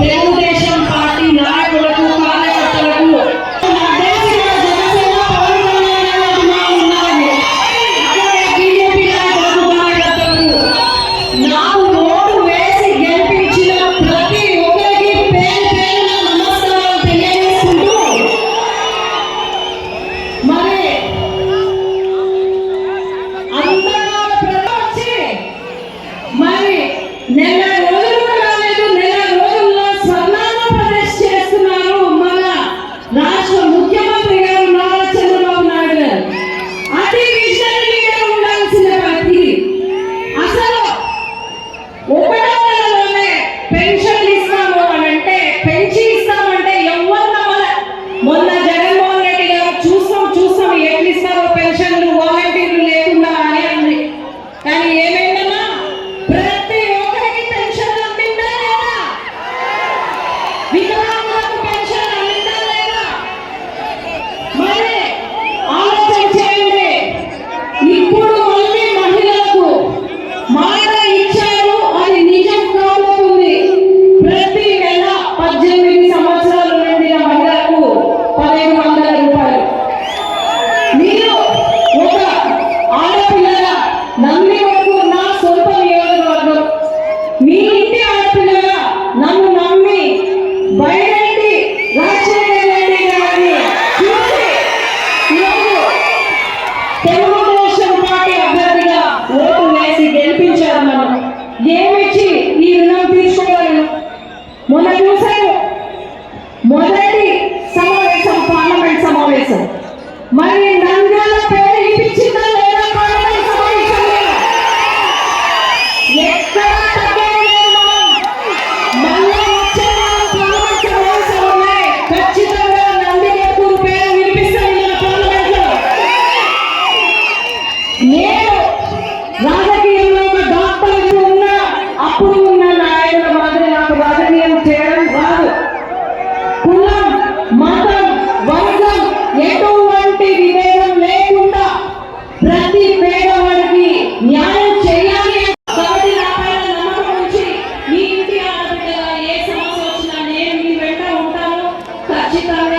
Gracias. Never మొన్న చూశారు మొదటి సమావేశం పార్లమెంట్ సమావేశం. మరి నా Gracias.